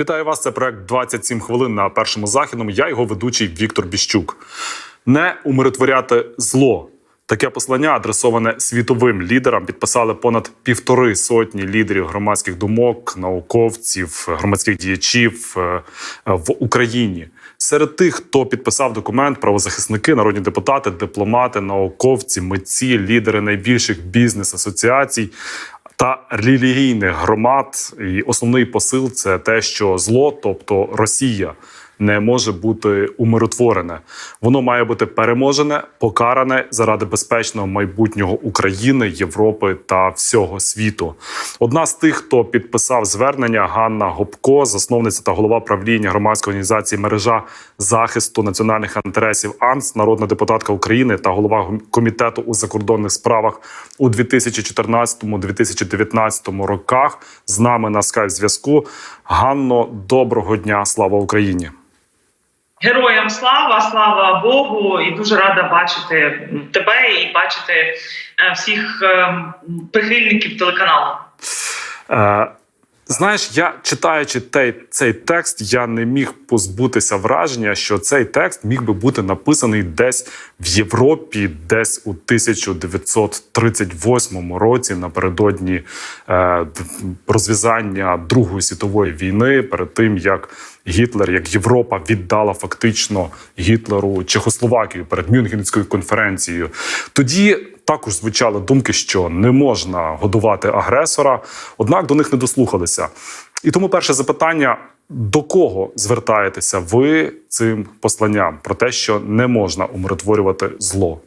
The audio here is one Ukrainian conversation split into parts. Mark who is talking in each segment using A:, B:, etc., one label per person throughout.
A: Вітаю вас. Це проект 27 хвилин на першому західному. Я його ведучий Віктор Біщук. Не умиротворяти зло. Таке послання, адресоване світовим лідерам, підписали понад півтори сотні лідерів громадських думок, науковців, громадських діячів е, в Україні. Серед тих, хто підписав документ, правозахисники, народні депутати, дипломати, науковці, митці, лідери найбільших бізнес-асоціацій та релігійних громад. І основний посил це те, що зло, тобто Росія, не може бути умиротворене. Воно має бути переможене, покаране заради безпечного майбутнього України, Європи та всього світу. Одна з тих, хто підписав звернення, Ганна Гопко, засновниця та голова правління громадської організації мережа захисту національних інтересів АНС, народна депутатка України та голова комітету у закордонних справах у 2014-2019 роках. З нами на скайп зв'язку. Ганно, доброго дня! Слава Україні!
B: Героям слава, слава Богу, і дуже рада бачити тебе і бачити е, всіх е, прихильників телеканалу.
A: Е, знаєш, я читаючи той, цей текст, я не міг позбутися враження, що цей текст міг би бути написаний десь в Європі, десь у 1938 році, напередодні е, розв'язання Другої світової війни, перед тим як Гітлер, як Європа віддала фактично Гітлеру Чехословакію перед Мюнхенською конференцією. Тоді також звучали думки, що не можна годувати агресора, однак до них не дослухалися. І тому перше запитання: до кого звертаєтеся ви цим посланням про те, що не можна умиротворювати зло?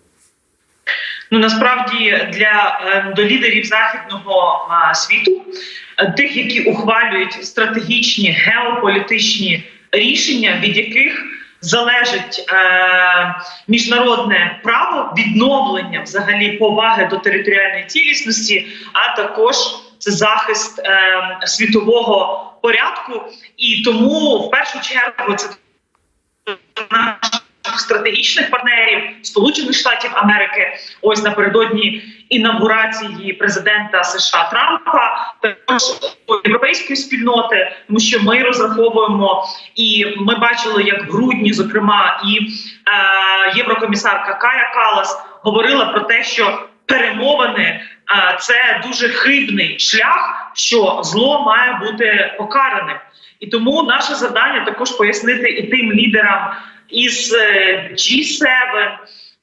B: Ну насправді для е, до лідерів західного світу, е, тих, які ухвалюють стратегічні геополітичні рішення, від яких залежить е, міжнародне право відновлення взагалі поваги до територіальної цілісності, а також це захист е, світового порядку, і тому в першу чергу це наших стратегічних партнерів Сполучених Штатів Америки. Ось напередодні інавгурації президента США Трампа, також європейської спільноти, тому що ми розраховуємо і ми бачили, як в грудні, зокрема, і е, єврокомісарка Кая Калас говорила про те, що перемовини е, це дуже хибний шлях, що зло має бути покараним. І тому наше завдання також пояснити і тим лідерам із е, G7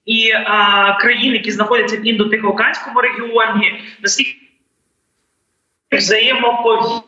B: і а, країн, які знаходяться в індо-тихоокеанському регіоні, наскільки взаємопов'язані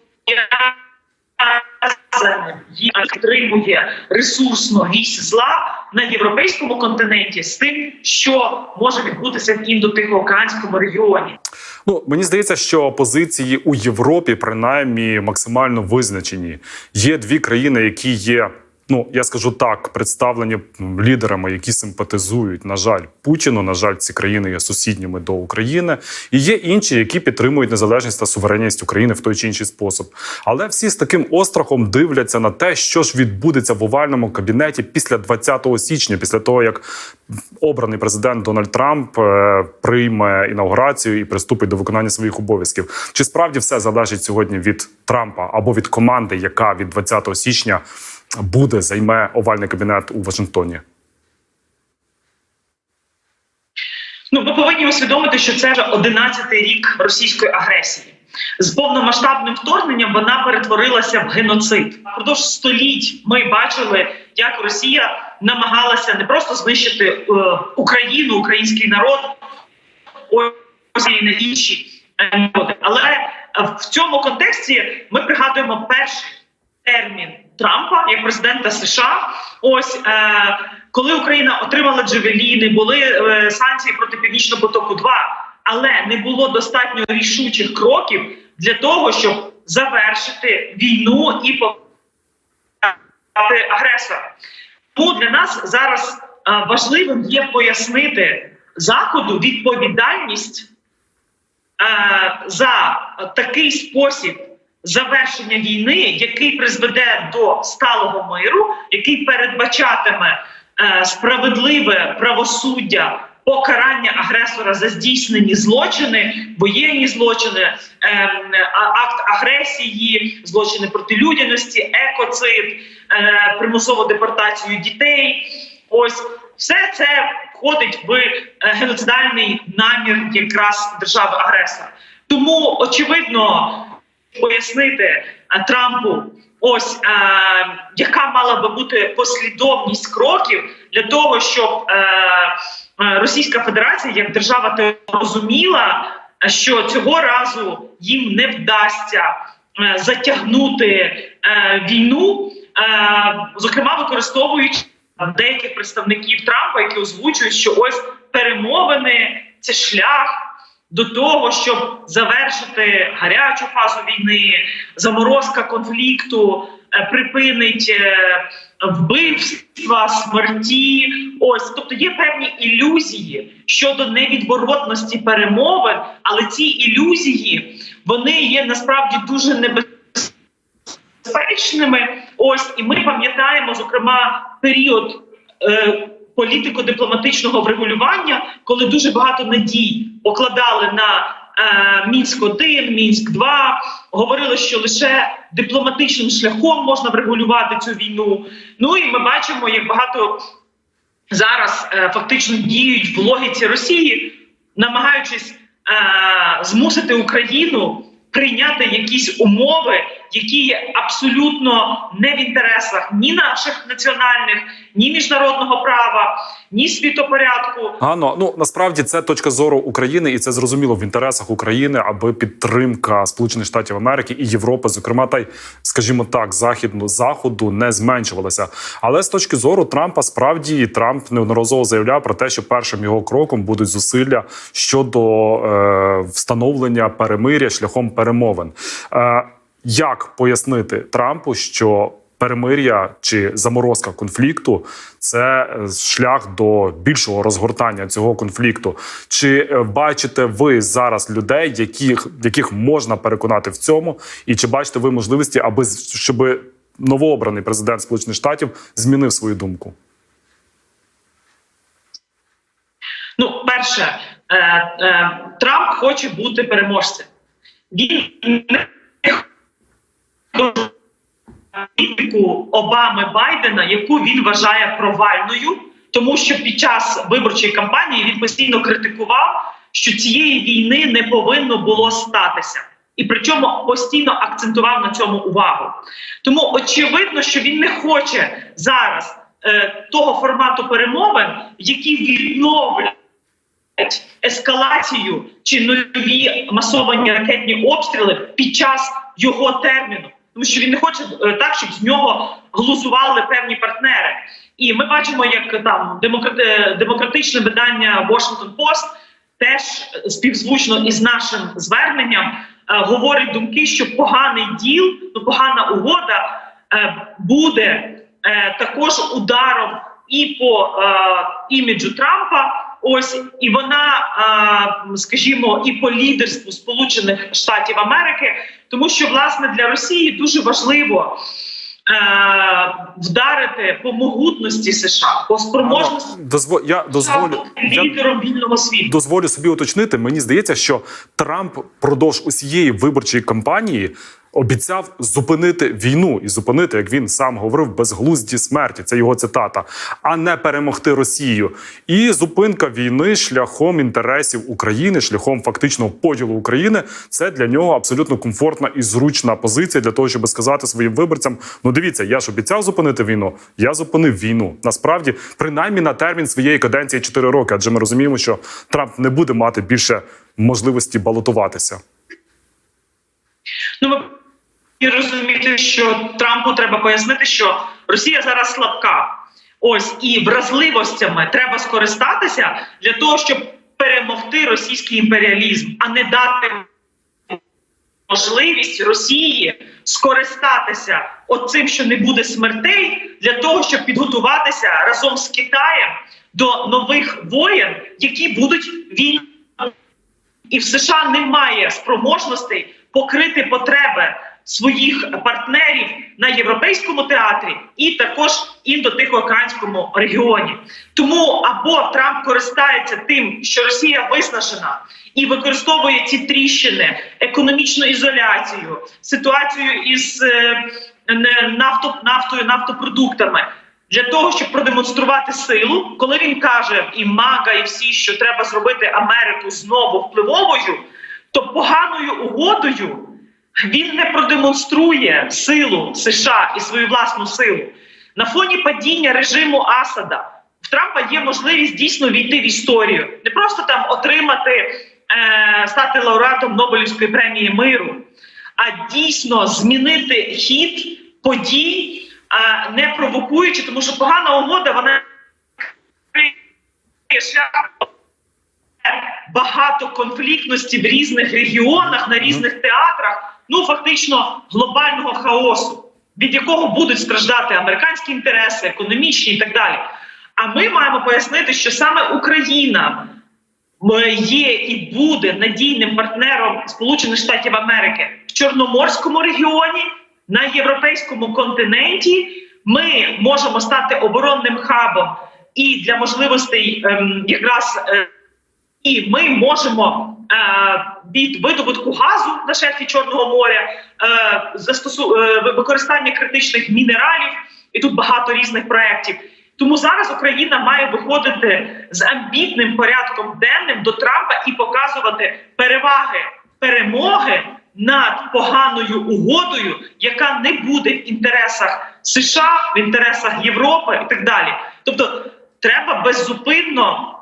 B: їх підтримує ресурсно вісь зла на європейському континенті з тим, що може відбутися в індо-тихоокеанському регіоні.
A: Ну мені здається, що позиції у Європі принаймні максимально визначені. Є дві країни, які є. Ну, я скажу так, представлені лідерами, які симпатизують, на жаль, Путіну. На жаль, ці країни є сусідніми до України, і є інші, які підтримують незалежність та суверенність України в той чи інший спосіб. Але всі з таким острахом дивляться на те, що ж відбудеться в овальному кабінеті після 20 січня, після того як обраний президент Дональд Трамп е, прийме інаугурацію і приступить до виконання своїх обов'язків. Чи справді все залежить сьогодні від Трампа або від команди, яка від 20 січня буде займе овальний кабінет у Вашингтоні?
B: Ну, ми повинні усвідомити, що це вже 11-й рік російської агресії. З повномасштабним вторгненням вона перетворилася в геноцид. Продовж століть ми бачили, як Росія намагалася не просто знищити е, Україну, український народ, ось і на інші народи. Але в цьому контексті ми пригадуємо перший термін Трампа як президента США. Ось е, коли Україна отримала Джевеліни, були е, санкції проти північного потоку. 2 але не було достатньо рішучих кроків для того, щоб завершити війну і покарати агресора. Тому для нас зараз е, важливим є пояснити заходу відповідальність е, за такий спосіб завершення війни, який призведе до сталого миру, який передбачатиме е, справедливе правосуддя покарання агресора за здійснені злочини, воєнні злочини, ем, акт агресії, злочини проти людяності, екоцид, е, примусову депортацію дітей. Ось все це входить в е, геноцидальний намір якраз держави агресора. Тому очевидно пояснити Трампу, ось е, яка мала би бути послідовність кроків для того, щоб е, е, Російська Федерація як держава розуміла, що цього разу їм не вдасться е, затягнути е, війну, е, зокрема використовуючи деяких представників Трампа, які озвучують, що ось перемовини це шлях до того, щоб завершити гарячу фазу війни, заморозка конфлікту, е, припинить е, вбивства, смерті. Ось, тобто є певні ілюзії щодо невідворотності перемовин, але ці ілюзії вони є насправді дуже небезпечними. Ось і ми пам'ятаємо, зокрема, період. Е, Політико-дипломатичного врегулювання, коли дуже багато надій покладали на е, мінськ 1 мінськ 2 говорили, що лише дипломатичним шляхом можна врегулювати цю війну. Ну і ми бачимо, як багато зараз е, фактично діють в логіці Росії, намагаючись е, змусити Україну прийняти якісь умови, які є абсолютно не в інтересах ні наших національних, ні міжнародного права, ні світопорядку.
A: Ганно, ну насправді це точка зору України, і це зрозуміло в інтересах України, аби підтримка Сполучених Штатів Америки і Європи, зокрема, та й скажімо так, західну заходу не зменшувалася. Але з точки зору Трампа, справді Трамп неодноразово заявляв про те, що першим його кроком будуть зусилля щодо е, встановлення перемиря шляхом перемовин. Е, як пояснити Трампу, що перемир'я чи заморозка конфлікту це е, шлях до більшого розгортання цього конфлікту? Чи е, бачите ви зараз людей, яких яких можна переконати в цьому, і чи бачите ви можливості, аби щоб новообраний президент Сполучених Штатів змінив свою думку?
B: Ну, перше, е, Трамп хоче бути переможцем. Він не політику Обами Байдена, яку він вважає провальною, тому що під час виборчої кампанії він постійно критикував, що цієї війни не повинно було статися. І причому постійно акцентував на цьому увагу. Тому очевидно, що він не хоче зараз е, того формату перемовин, які відновлять ескалацію чи нові масовані ракетні обстріли під час його терміну, тому що він не хоче е, так, щоб з нього глузували певні партнери. І ми бачимо, як там е, демократичне видання Washington Post теж співзвучно із нашим зверненням е, говорить думки, що поганий діл, ну погана угода буде також ударом і по іміджу Трампа. Ось і вона, скажімо, і по лідерству Сполучених Штатів Америки, тому що власне для Росії дуже важливо е, вдарити по могутності США, по спроможності
A: Дозво... я дозволю
B: лідером вільного світу.
A: дозволю собі уточнити. Мені здається, що Трамп продовж усієї виборчої кампанії обіцяв зупинити війну і зупинити, як він сам говорив, безглузді смерті. Це його цитата, а не перемогти Росію. І зупинка війни шляхом інтересів України, шляхом фактичного поділу України. Це для нього абсолютно комфортна і зручна позиція для того, щоб сказати своїм виборцям: ну дивіться, я ж обіцяв зупинити війну. Я зупинив війну. Насправді, принаймні на термін своєї каденції 4 роки. Адже ми розуміємо, що Трамп не буде мати більше можливості балотуватися.
B: Ну, і розуміти, що Трампу треба пояснити, що Росія зараз слабка. Ось і вразливостями треба скористатися для того, щоб перемогти російський імперіалізм, а не дати можливість Росії скористатися оцим, що не буде смертей, для того, щоб підготуватися разом з Китаєм до нових воєн, які будуть вільні. І в США немає спроможностей покрити потреби своїх партнерів на європейському театрі і також індотихоокеанському регіоні. Тому або Трамп користається тим, що Росія виснажена і використовує ці тріщини, економічну ізоляцію, ситуацію із е, нафто, нафтою, нафтопродуктами. Для того щоб продемонструвати силу, коли він каже і Мага, і всі, що треба зробити Америку знову впливовою, то поганою угодою він не продемонструє силу США і свою власну силу на фоні падіння режиму Асада. В Трампа є можливість дійсно війти в історію, не просто там отримати е, стати лауреатом Нобелівської премії миру, а дійсно змінити хід подій, е, не провокуючи, тому що погана угода вона багато конфліктності в різних регіонах, на різних театрах, ну фактично глобального хаосу, від якого будуть страждати американські інтереси, економічні і так далі. А ми маємо пояснити, що саме Україна є і буде надійним партнером Сполучених Штатів Америки в Чорноморському регіоні, на європейському континенті. Ми можемо стати оборонним хабом і для можливостей ем, якраз. Е, і ми можемо від видобутку газу на шельфі Чорного моря, е, застосу е, використання критичних мінералів, і тут багато різних проєктів. Тому зараз Україна має виходити з амбітним порядком денним до Трампа і показувати переваги перемоги над поганою угодою, яка не буде в інтересах США, в інтересах Європи і так далі. Тобто, треба беззупинно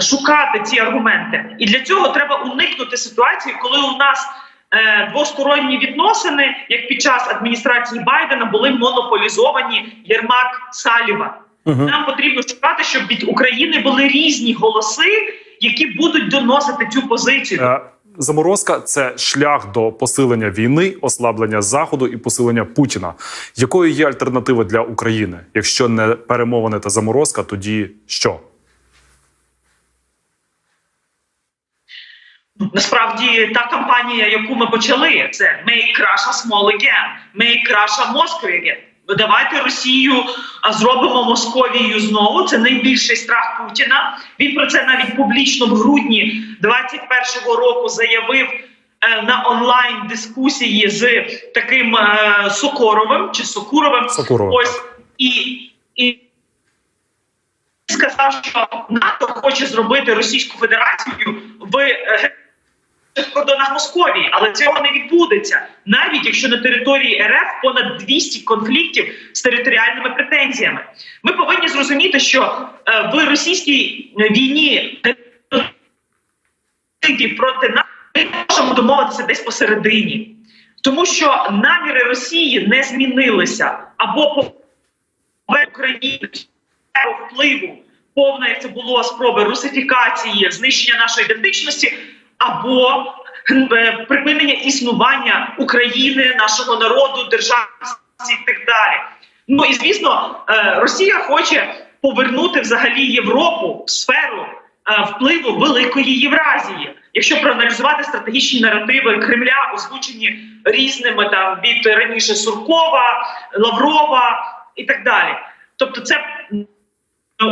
B: шукати ці аргументи, і для цього треба уникнути ситуації, коли у нас е, двосторонні відносини, як під час адміністрації Байдена, були монополізовані Єрмак Саліва.
A: Мгм.
B: Нам потрібно шукати, щоб від України були різні голоси, які будуть доносити цю позицію.
A: Е, Заморозка це шлях до посилення війни, ослаблення заходу і посилення Путіна. Якою є альтернатива для України? Якщо не перемовини та заморозка, тоді що?
B: Насправді та кампанія, яку ми почали, це «Make Russia small again», «Make Russia Moscow again». Давайте Росію зробимо Московією знову. Це найбільший страх Путіна. Він про це навіть публічно в грудні 21-го року заявив е, на онлайн дискусії з таким е, Сокоровим чи Сокуровим.
A: Сокуровим,
B: Ось і, і сказав, що НАТО хоче зробити Російську Федерацію в е, кордонах Московії, але цього не відбудеться, навіть якщо на території РФ понад 200 конфліктів з територіальними претензіями. Ми повинні зрозуміти, що е, в російській війні проти нас ми можемо домовитися десь посередині, тому що наміри Росії не змінилися. Або по Україні впливу, повна як це було спроби русифікації, знищення нашої ідентичності, або е, припинення існування України, нашого народу, державності і так далі. Ну і звісно, е, Росія хоче повернути взагалі Європу в сферу е, впливу великої Євразії. Якщо проаналізувати стратегічні наративи Кремля, озвучені різними там від раніше Суркова, Лаврова і так далі. Тобто, це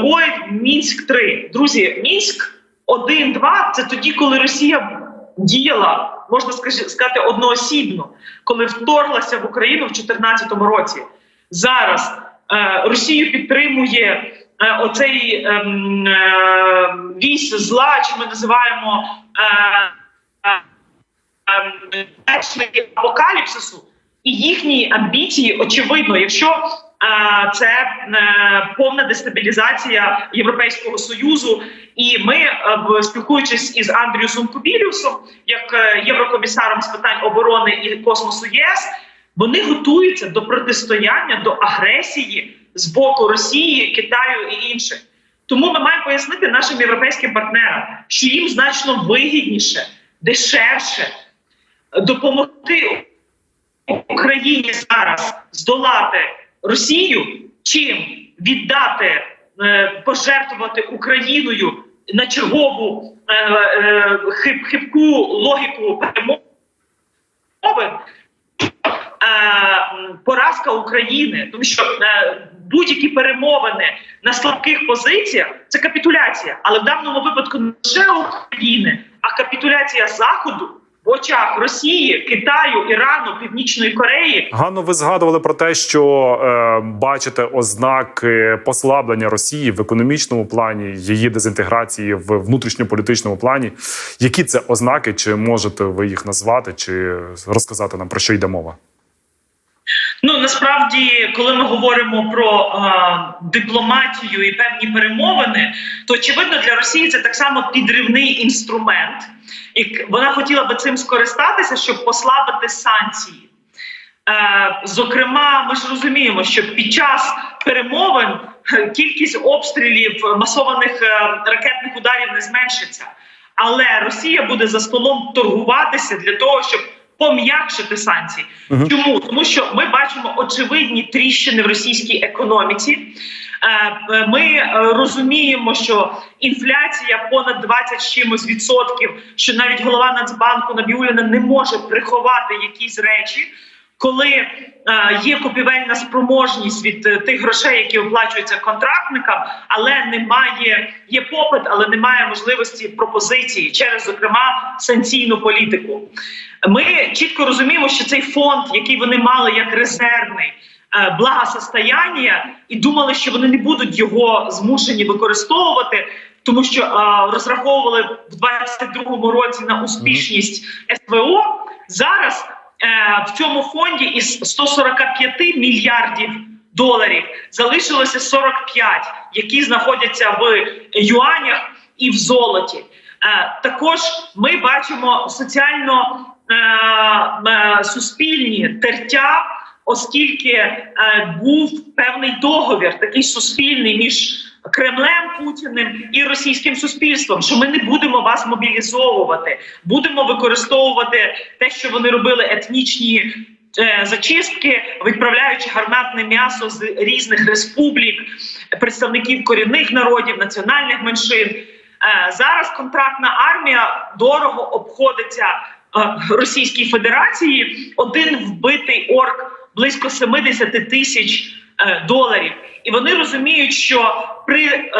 B: ой, Мінськ 3 Друзі, Мінськ 1, 2 це тоді, коли Росія діяла, можна сказати, одноосібно, коли вторглася в Україну в 2014 році. Зараз е, Росію підтримує е, оцей ем, е, вісь зла, чи ми називаємо е, е, ем, апокаліпсису, і їхні амбіції, очевидно, якщо е, це е, повна дестабілізація Європейського союзу, і ми, е, спілкуючись із Андріусом Кубіліусом, як е, єврокомісаром з питань оборони і космосу ЄС, вони готуються до протистояння до агресії з боку Росії, Китаю і інших. Тому ми маємо пояснити нашим європейським партнерам, що їм значно вигідніше, дешевше допомогти Україні зараз здолати Росію, чим віддати е, пожертвувати Україною на чергову е, е, хиб, хибку логіку перемови поразка України, тому що будь-які перемовини на слабких позиціях це капітуляція, але в даному випадку не лише України, а капітуляція Заходу очах Росії, Китаю, Ірану, Північної Кореї.
A: Ганно, ви згадували про те, що е, бачите ознаки послаблення Росії в економічному плані, її дезінтеграції в внутрішньополітичному плані. Які це ознаки? Чи можете ви їх назвати, чи розказати нам про що йде мова?
B: Ну насправді, коли ми говоримо про е, дипломатію і певні перемовини, то очевидно для Росії це так само підривний інструмент, і вона хотіла би цим скористатися, щоб послабити санкції. Е, зокрема, ми ж розуміємо, що під час перемовин е, кількість обстрілів е, масованих е, ракетних ударів не зменшиться. Але Росія буде за столом торгуватися для того, щоб пом'якшити санкції.
A: Мгм.
B: Чому тому, що ми бачимо очевидні тріщини в російській економіці. Е, е, Ми е, розуміємо, що інфляція понад 20 чимось відсотків, що навіть голова Нацбанку Набіуліна не може приховати якісь речі. Коли е, є купівельна спроможність від е, тих грошей, які оплачуються контрактникам, але немає є попит, але немає можливості пропозиції через зокрема санкційну політику. Ми чітко розуміємо, що цей фонд, який вони мали як резервний. е, Благосостояння і думали, що вони не будуть його змушені використовувати, тому що е, розраховували в 22-му році на успішність СВО. Зараз в цьому фонді із 145 мільярдів доларів залишилося 45, які знаходяться в юанях і в золоті. Е, також ми бачимо соціально е, е, суспільні тертя, оскільки е, був певний договір, такий суспільний між Кремлем Путіним і російським суспільством, що ми не будемо вас мобілізовувати, будемо використовувати те, що вони робили етнічні. е, Зачистки, відправляючи гарматне м'ясо з різних республік, представників корінних народів, національних меншин. Е, Зараз контрактна армія дорого обходиться е, Російській Федерації. Один вбитий орк близько 70 тисяч е, доларів. І вони розуміють, що при е,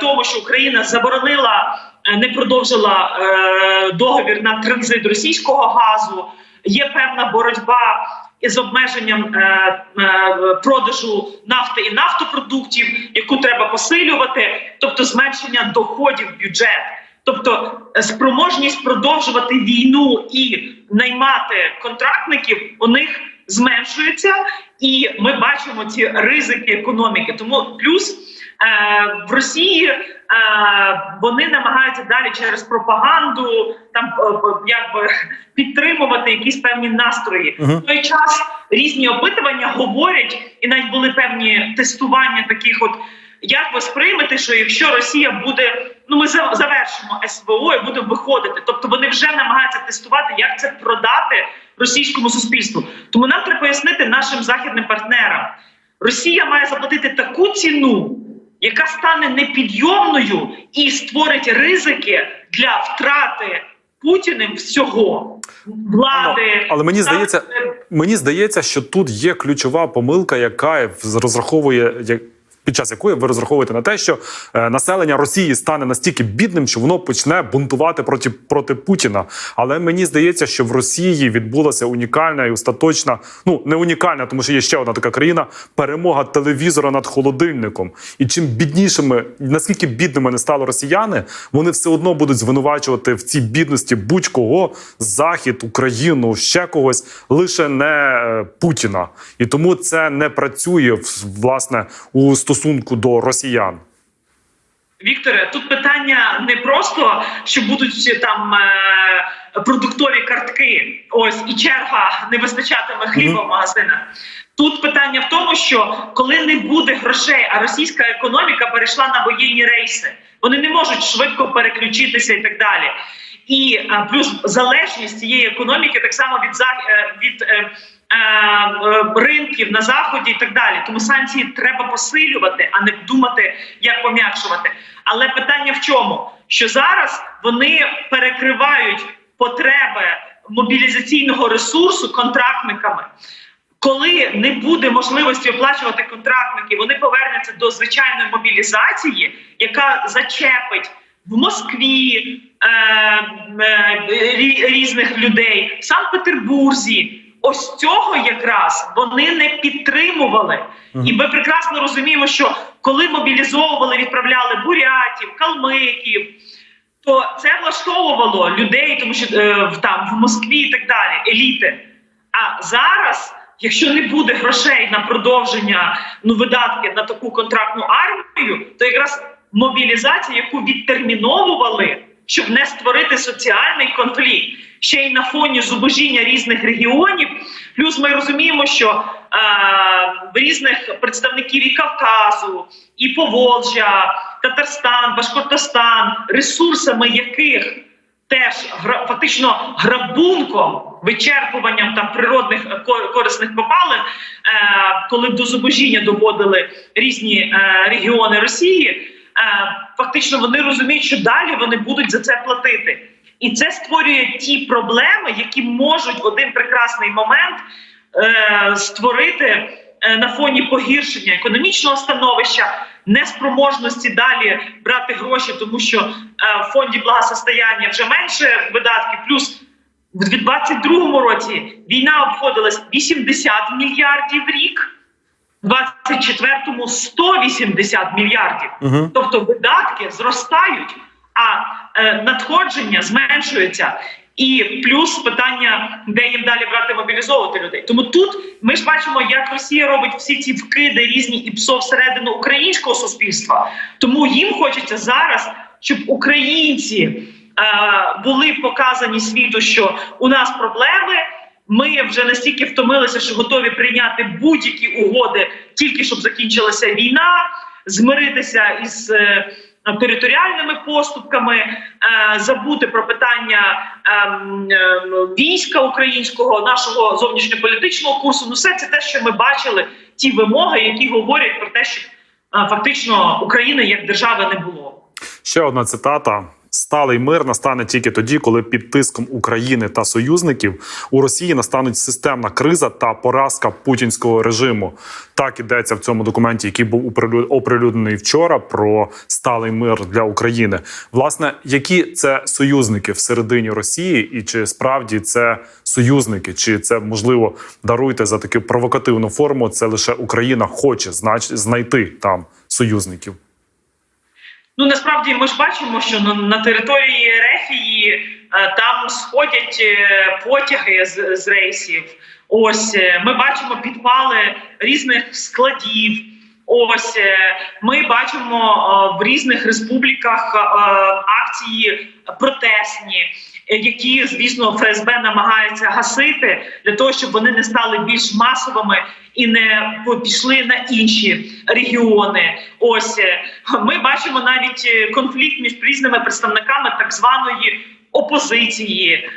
B: тому, що Україна заборонила, е, не продовжила договір на транзит російського газу, є певна боротьба із обмеженням продажу нафти і нафтопродуктів, яку треба посилювати, тобто зменшення доходів в бюджет. Тобто спроможність продовжувати війну і наймати контрактників у них зменшується, і ми бачимо ці ризики економіки. Тому плюс е, в Росії е, вони намагаються далі через пропаганду там е, е, якби підтримувати якісь певні настрої.
A: Мгм.
B: В той час різні опитування говорять, і навіть були певні тестування таких от. Як ви сприймете, що якщо Росія буде, ну ми завершимо СВО і будемо виходити, тобто вони вже намагаються тестувати, як це продати російському суспільству. Тому нам треба пояснити нашим західним партнерам, Росія має заплатити таку ціну, яка стане непідйомною і створить ризики для втрати Путіним всього влади.
A: Але мені здається, Мені здається, що тут є ключова помилка, яка розраховує як- під час якої ви розраховуєте на те, що е, населення Росії стане настільки бідним, що воно почне бунтувати проти проти Путіна. Але мені здається, що в Росії відбулася унікальна і остаточна, ну не унікальна, тому що є ще одна така країна перемога телевізора над холодильником. І чим біднішими, наскільки бідними не стали росіяни, вони все одно будуть звинувачувати в цій бідності будь-кого захід, Україну, ще когось, лише не е, Путіна. І тому це не працює власне у стосунку до росіян.
B: Вікторе, тут питання не просто, що будуть там е, продуктові картки, ось і черга не вистачатиме хліба в магазинах. Тут питання в тому, що коли не буде грошей, а російська економіка перейшла на воєнні рейси, вони не можуть швидко переключитися і так далі. І е, плюс залежність цієї економіки так само від е, від. Е, е, ринків на заході і так далі. Тому санкції треба посилювати, а не думати, як пом'якшувати. Але питання в чому? Що зараз вони перекривають потреби мобілізаційного ресурсу контрактниками. Коли не буде можливості оплачувати контрактників, вони повернуться до звичайної мобілізації, яка зачепить в Москві е, е, різних людей, в Санкт-Петербурзі. Ось цього якраз вони не підтримували. І ми прекрасно розуміємо, що коли мобілізовували, відправляли бурятів, калмиків, то це влаштовувало людей, тому що е, в- там в Москві і так далі, еліти. А зараз, якщо не буде грошей на продовження ну видатки на таку контрактну армію, то якраз мобілізація, яку відтерміновували, щоб не створити соціальний конфлікт, ще й на фоні зубожіння різних регіонів. Плюс ми розуміємо, що е, різних представників і Кавказу, і Поволжя, Татарстан, Башкортостан, ресурсами яких теж фактично грабунком, вичерпуванням там природних е, корисних копалин, е, коли до зубожіння доводили різні е, регіони Росії, е, фактично вони розуміють, що далі вони будуть за це платити. І це створює ті проблеми, які можуть в один прекрасний момент е, створити е, на фоні погіршення економічного становища, неспроможності далі брати гроші, тому що е, в фонді благосостояння вже менше видатків, плюс в 2022 році війна обходилась 80 мільярдів в рік, в 24-му 180 мільярдів.
A: Угу.
B: Тобто видатки зростають, а надходження зменшуються. І плюс питання, де їм далі брати мобілізовувати людей. Тому тут ми ж бачимо, як Росія робить всі ці вкиди різні і псо всередину українського суспільства. Тому їм хочеться зараз, щоб українці е, були показані світу, що у нас проблеми. Ми вже настільки втомилися, що готові прийняти будь-які угоди, тільки щоб закінчилася війна, змиритися із е, територіальними поступками, е, забути про питання ем, ем, війська українського, нашого зовнішньополітичного курсу. Ну, все це те, що ми бачили, ті вимоги, які говорять про те, що е, фактично України як держави не було.
A: Ще одна цитата. Сталий мир настане тільки тоді, коли під тиском України та союзників у Росії настануть системна криза та поразка путінського режиму. Так ідеться в цьому документі, який був оприлю- оприлюднений вчора про сталий мир для України. Власне, які це союзники всередині Росії, і чи справді це союзники, чи це можливо даруйте за таку провокативну форму? Це лише Україна хоче знач знайти там союзників.
B: Ну насправді ми ж бачимо, що на, на території Рефії е, там сходять е, потяги з, з рейсів. Ось е, ми бачимо підпали різних складів. Ось ми бачимо в різних республіках акції протестні, які звісно ФСБ намагається гасити для того, щоб вони не стали більш масовими і не пішли на інші регіони. Ось е, ми бачимо навіть е, конфлікт між різними представниками так званої опозиції. Е-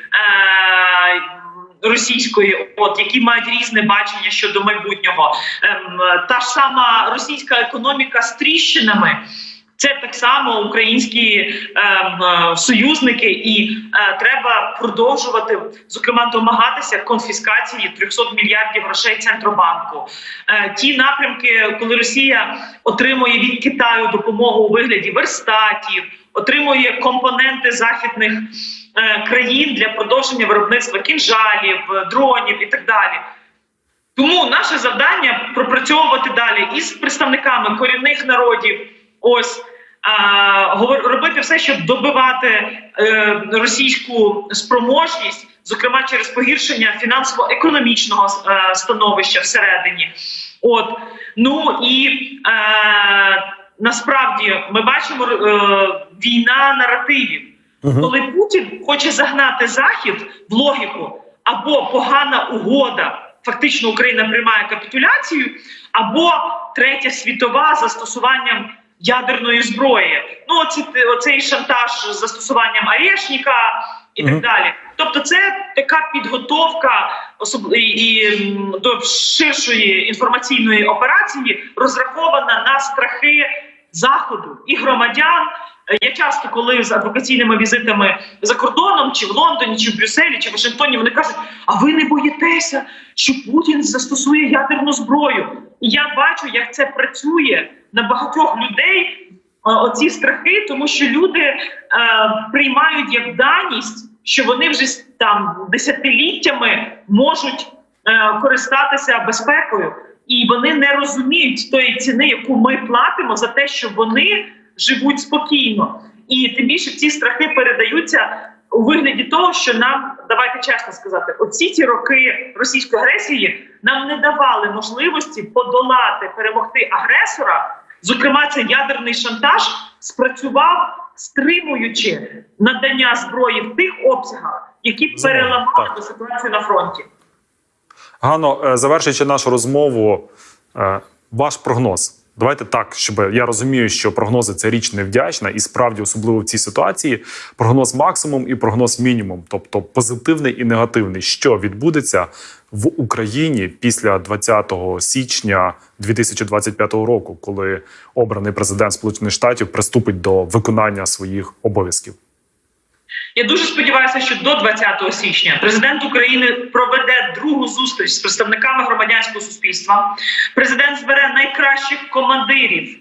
B: Російської, от які мають різне бачення щодо майбутнього, ем, та ж сама російська економіка з тріщинами. Це так само українські ем, е, союзники, і е, треба продовжувати зокрема домагатися конфіскації 300 мільярдів грошей центробанку. Е, ті напрямки, коли Росія отримує від Китаю допомогу у вигляді верстатів, отримує компоненти західних е, країн для продовження виробництва кінжалів, дронів і так далі. Тому наше завдання пропрацьовувати далі із представниками корінних народів. Ось робити все, щоб добивати е, російську спроможність, зокрема через погіршення фінансово-економічного е, становища всередині. От ну і е, насправді ми бачимо е, війна наративів. Коли Путін хоче загнати Захід в логіку або погана угода, фактично Україна приймає капітуляцію, або третя світова застосуванням ядерної зброї. Ну, оці, оцей шантаж з застосуванням Арешніка і так далі. Тобто, це така підготовка особ... і, і до ширшої інформаційної операції, розрахована на страхи заходу і громадян, Я часто, коли з адвокаційними візитами за кордоном, чи в Лондоні, чи в Брюсселі, чи в Вашингтоні, вони кажуть: а ви не боїтеся, що Путін застосує ядерну зброю? І я бачу, як це працює на багатьох людей. е, Оці страхи, тому що люди е, приймають як даність, що вони вже там десятиліттями можуть е, користатися безпекою, і вони не розуміють тої ціни, яку ми платимо за те, що вони живуть спокійно. І тим більше ці страхи передаються у вигляді того, що нам давайте чесно сказати, оці ті роки російської агресії нам не давали можливості подолати, перемогти агресора. Зокрема, цей ядерний шантаж спрацював, стримуючи надання зброї в тих обсягах, які переламали ситуацію на фронті.
A: Гано, е, завершуючи нашу розмову, е, ваш прогноз. Давайте так, щоб я розумію, що прогнози це річ невдячна, і справді, особливо в цій ситуації, прогноз максимум і прогноз мінімум, тобто позитивний і негативний, що відбудеться в Україні після 20 січня 2025 року, коли обраний президент Сполучених Штатів приступить до виконання своїх обов'язків.
B: Я дуже сподіваюся, що до 20 січня президент України проведе другу зустріч з представниками громадянського суспільства. Президент збере найкращих командирів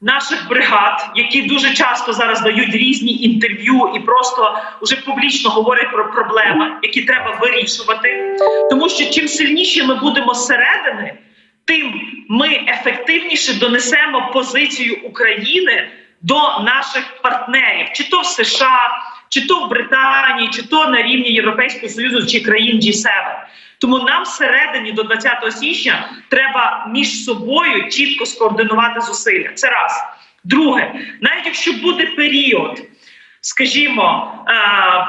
B: наших бригад, які дуже часто зараз дають різні інтерв'ю і просто вже публічно говорять про проблеми, які треба вирішувати. Тому що чим сильніші ми будемо зсередини, тим ми ефективніше донесемо позицію України до наших партнерів, чи то в США, чи то в Британії, чи то на рівні Європейського Союзу чи країн G7. Тому нам всередині до 20 січня треба між собою чітко скоординувати зусилля. Це раз. Друге, навіть якщо буде період, скажімо, е,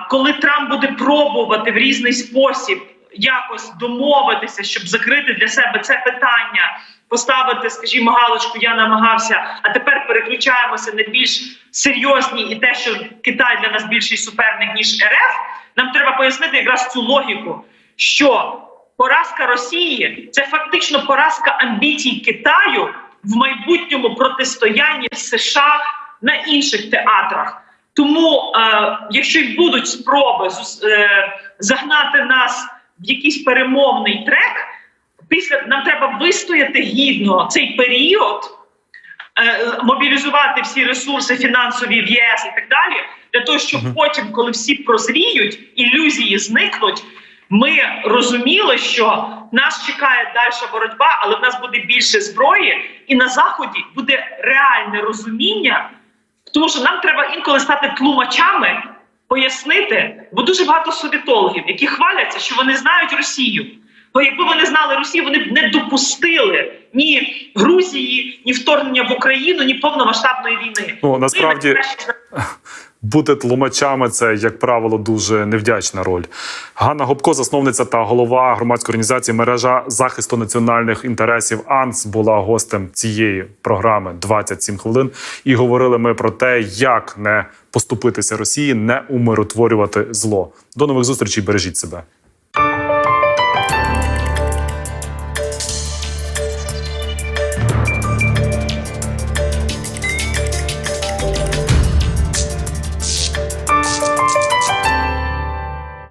B: коли Трамп буде пробувати в різний спосіб якось домовитися, щоб закрити для себе це питання, поставити, скажімо, галочку, я намагався, а тепер переключаємося на більш серйозні і те, що Китай для нас більший суперник ніж РФ. Нам треба пояснити якраз цю логіку, що поразка Росії це фактично поразка амбіцій Китаю в майбутньому протистоянні США на інших театрах. Тому, е, якщо й будуть спроби е, загнати нас в якийсь перемовний трек, після нам треба вистояти гідно цей період, е, мобілізувати всі ресурси фінансові в ЄС і так далі, для того, щоб потім, коли всі прозріють, ілюзії зникнуть. Ми розуміли, що нас чекає дальша боротьба, але в нас буде більше зброї, і на заході буде реальне розуміння, тому що нам треба інколи стати тлумачами, пояснити, бо дуже багато совітологів, які хваляться, що вони знають Росію. Бо якби вони знали Росію, вони б не допустили ні Грузії, ні вторгнення в Україну, ні повномасштабної війни.
A: Ну насправді бути тлумачами це, як правило, дуже невдячна роль. Ганна Гопко, засновниця та голова громадської організації мережа захисту національних інтересів АНС, була гостем цієї програми 27 хвилин. І говорили ми про те, як не поступитися Росії, не умиротворювати зло. До нових зустрічей, бережіть себе.